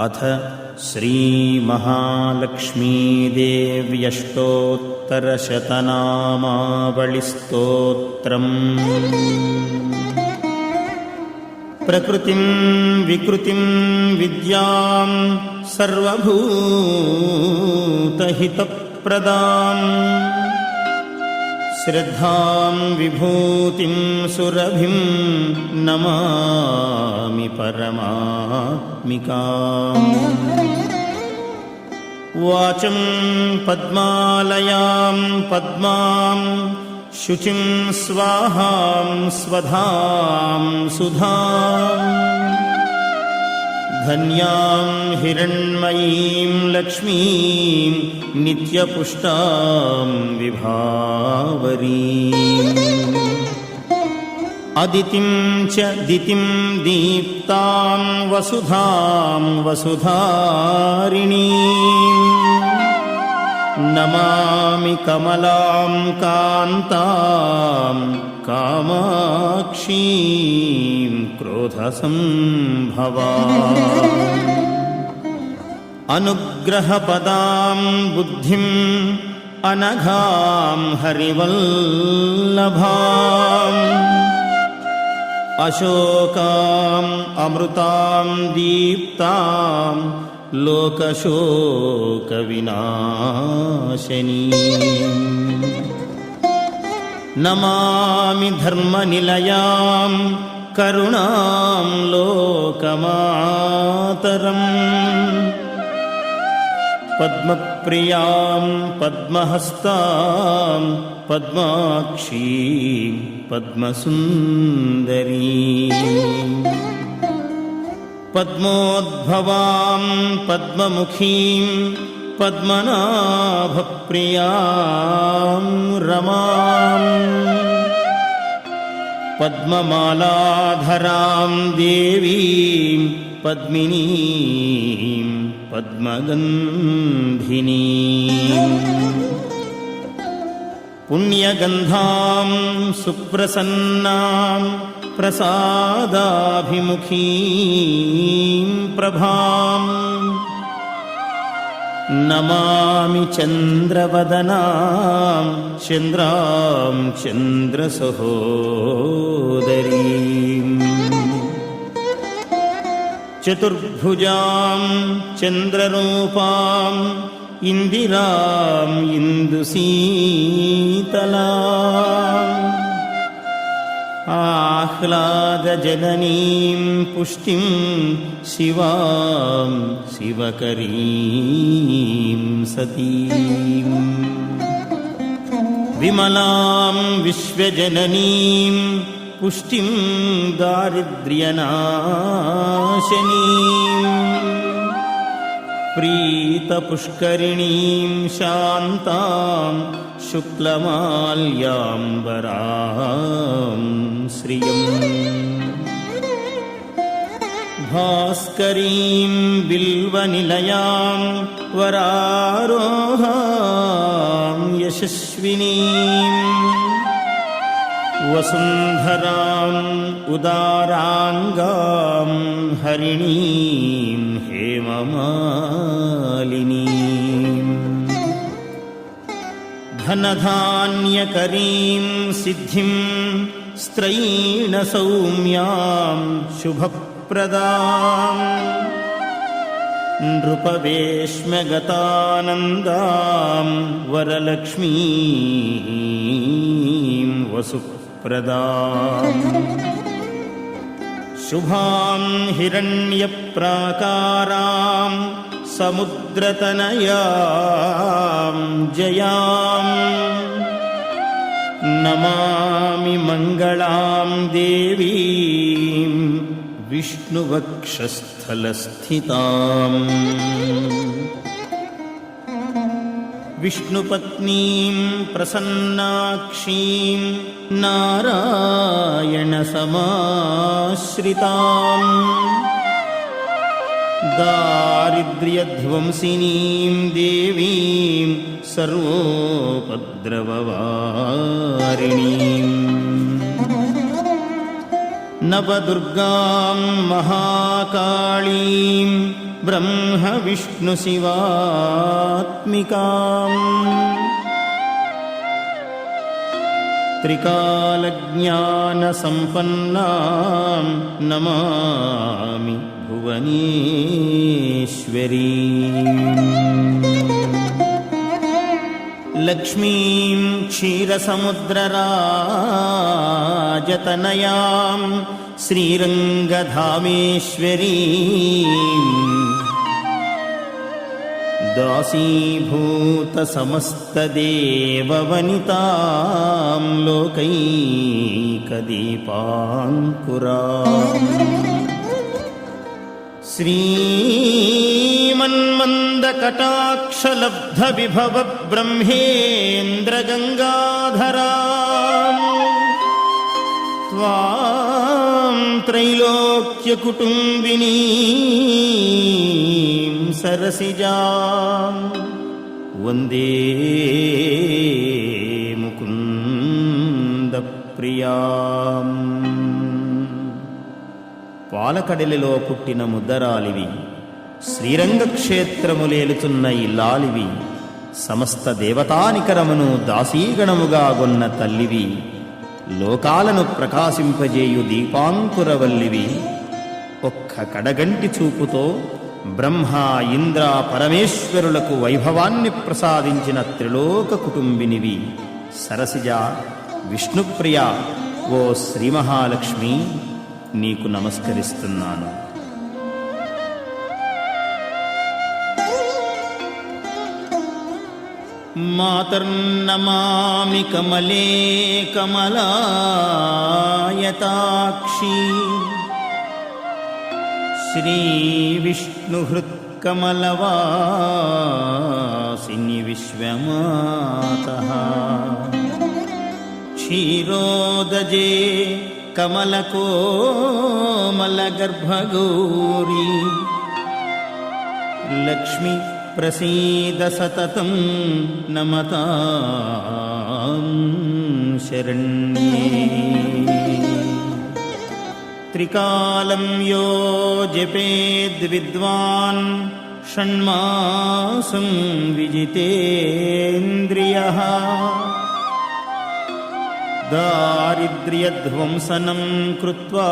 अथ श्रीमहालक्ष्मीदेव्यष्टोत्तरशतनामावलिस्तोत्रम्। प्रकृतिं विकृतिं विद्यां सर्वभूतहितप्रदाम् श्रद्धां विभूतिं सुरभिं नमामि परमात्मिकाम्। वाचं पद्मालयां पद्मां शुचिं स्वाहां स्वधां सुधाम् धन्यां हिरण्मयीं लक्ष्मीं नित्यपुष्टां विभावरीम्। अदितिं च दितिं दीप्तां वसुधां वसुधारिणीम्। नमामि कमलां कान्तां कामाक्षीं क्रोधसम्भवा अनुग्रहपदां बुद्धिम् अनघां हरिवल्लभाम् अशोकाम् अमृतां दीप्तां लोकशोकविनाशनी नमामि धर्मनिलयां करुणां लोकमातरम्। पद्मप्रियां पद्महस्तां पद्माक्षीं पद्मसुन्दरी पद्मोद्भवां पद्ममुखीं पद्मनाभप्रियां रमाम् पद्ममालाधरां देवीं पद्मिनीं पद्मगन्धिनीम् पुण्यगन्धां सुप्रसन्नां प्रसादाभिमुखीं प्रभाम् नमामि चन्द्रवदनां चन्द्रां चन्द्रसहोदरीम् चतुर्भुजां चन्द्ररूपाम् इन्दिराम् इन्दुसीतला आह्लादजननीं पुष्टिं शिवां शिवकरीं सतीम् विमलां विश्वजननीं पुष्टिं दारिद्र्यनाशनीम् प्रीतपुष्करिणीं शान्तां शुक्लमाल्याम्बरां श्रियम् भास्करीं बिल्वनिलयां वरारोहां यशस्विनीम् वसुन्धराम् उदाराङ्गां हरिणीं हेममालिनीम् धनधान्यकरीं स्त्रैणसौम्यां शुभप्रदाम्। नृपवेश्मगतानन्दां वरलक्ष्मीं वसुप्रदाम्। शुभां हिरण्यप्राकारां समुद्रतनयां जयाम् नमामि मङ्गलां देवीं विष्णुवक्षस्थलस्थिताम्। विष्णुपत्नीं प्रसन्नाक्षीं नारायणसमाश्रिताम् दारिद्र्यध्वंसिनीं देवीं सर्वोपद्रववारिणीम् नवदुर्गां महाकाळीं ब्रह्मविष्णुशिवात्मिकाम् त्रिकालज्ञानसम्पन्नां नमामि भुवनेश्वरी लक्ष्मीं क्षीरसमुद्रराजतनयां श्रीरङ्गधामेश्वरीम् दासीभूतसमस्तदेववनितां लोकैकदीपाङ्कुरा श्रीमन्मन्दकटाक्षलब्धविभव ब्रह्मेन्द्रगङ्गाधरा त्वां त्रैलोक्यकुटुम्बिनी सरसिजा वन्दे मुकुन्दप्रियाम् పాలకడలిలో పుట్టిన ముద్దరాలివి శ్రీరంగక్షేత్రములేలుతున్న ఇల్లాలివి సమస్త దేవతానికరమును దాసీగణముగా గొన్న తల్లివి లోకాలను ప్రకాశింపజేయు దీపాంకురవల్లివి. ఒక్క కడగంటి చూపుతో బ్రహ్మ ఇంద్ర పరమేశ్వరులకు వైభవాన్ని ప్రసాదించిన త్రిలోక కుటుంబినివి. సరసిజ విష్ణుప్రియ ఓ శ్రీ మహాలక్ష్మి. నీకు నమస్కరిస్తున్నాను మాతర్నమామి కమలే కమలాయతాక్షి श्रीविष्णुहृत्कमलवासिनि विश्वमातः क्षीरोदजे कमलकोमलगर्भगौरी। लक्ष्मि प्रसीद सततं नमतां शरण्ये। त्रिकालं यो जपेद्विद्वान् षण्मासं विजितेन्द्रियः दारिद्र्यध्वंसनं कृत्वा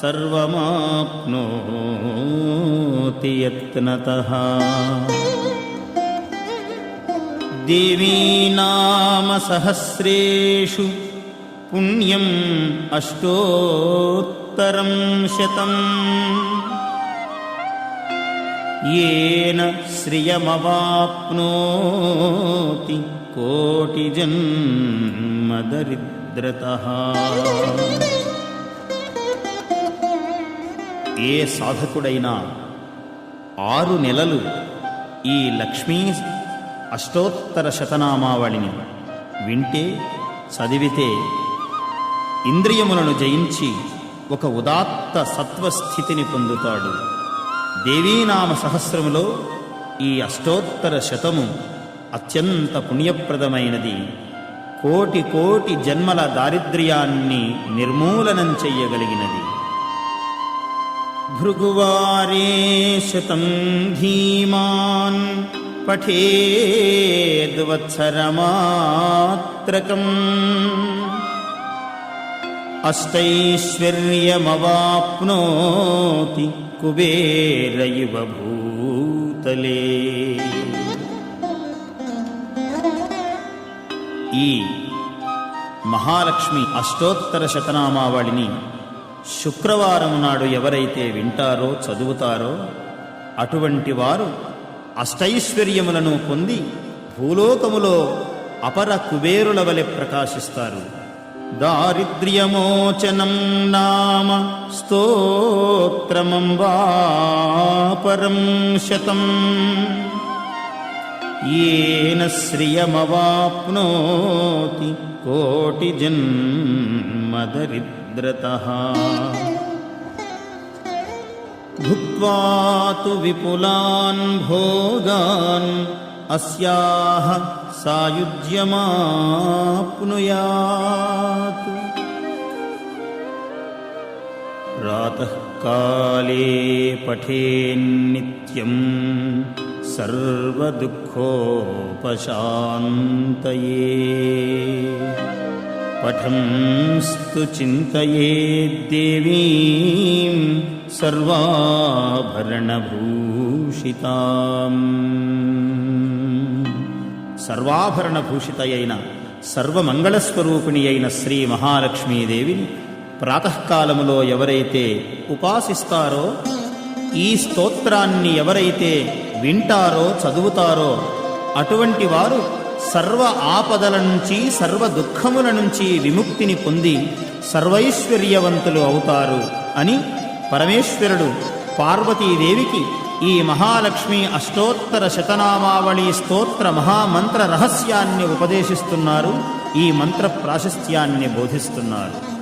सर्वमाप्नोति यत्नतः। देवी नाम सहस्रेषु पुण्यम् अष्टोत्तरं शतम् येन श्रियमवाप्नोति कोटिजन्मदरिद्रतः ఏ సాధకుడైనా ఆరు నెలలు ఈ లక్ష్మీ అష్టోత్తర శతనామావళిని వింటే చదివితే ఇంద్రియములను జయించి ఒక ఉదాత్త సత్వస్థితిని పొందుతాడు దేవీనామ సహస్రములో ఈ అష్టోత్తర శతము అత్యంత పుణ్యప్రదమైనది. కోటి కోటి జన్మల దారిద్ర్యాన్ని నిర్మూలనం చెయ్యగలిగినది. భృగువారే శతం ధీమాన్ పఠేద్వత్సరమాత్రకం. అష్టైశ్వర్యమవాప్నోతి కుబేర ఇవ భూతలే. ఈ మహాలక్ష్మి అష్టోత్తర శతనామావళిని శుక్రవారం నాడు ఎవరైతే వింటారో చదువుతారో అటువంటి వారు అష్టైశ్వర్యములను పొంది భూలోకములో అపర కుబేరుల వలె ప్రకాశిస్తారు. दारिद्र्यमोचनं नाम स्तोत्रमं वा परं शतम्। येन श्रियमवाप्नोति कोटिजन्मदरिद्रतः। भुक्त्वा तु विपुलान् भोगान् अस्याः सायुज्यमाप्नुयात्। प्रातः काले पठेन्नित्यं सर्वदुःखोपशान्तये। पठंस्तु चिन्तयेद्देवीं सर्वाभरणभूषिताम् సర్వాభరణ భూషితయైన సర్వమంగళస్వరూపిణి అయిన శ్రీ మహాలక్ష్మీదేవిని ప్రాతకాలములో ఎవరైతే ఉపాసిస్తారో ఈ స్తోత్రాన్ని ఎవరైతే వింటారో చదువుతారో అటువంటి వారు సర్వ ఆపదల నుంచి సర్వ దుఃఖముల నుంచి విముక్తిని పొంది సర్వైశ్వర్యవంతులు అవుతారు అని పరమేశ్వరుడు పార్వతీదేవికి ఈ మహాలక్ష్మి అష్టోత్తర శతనామావళి స్తోత్ర మహామంత్ర రహస్యాన్ని ఉపదేశిస్తున్నారు ఈ మంత్ర ప్రాశస్త్యాన్ని బోధిస్తున్నారు.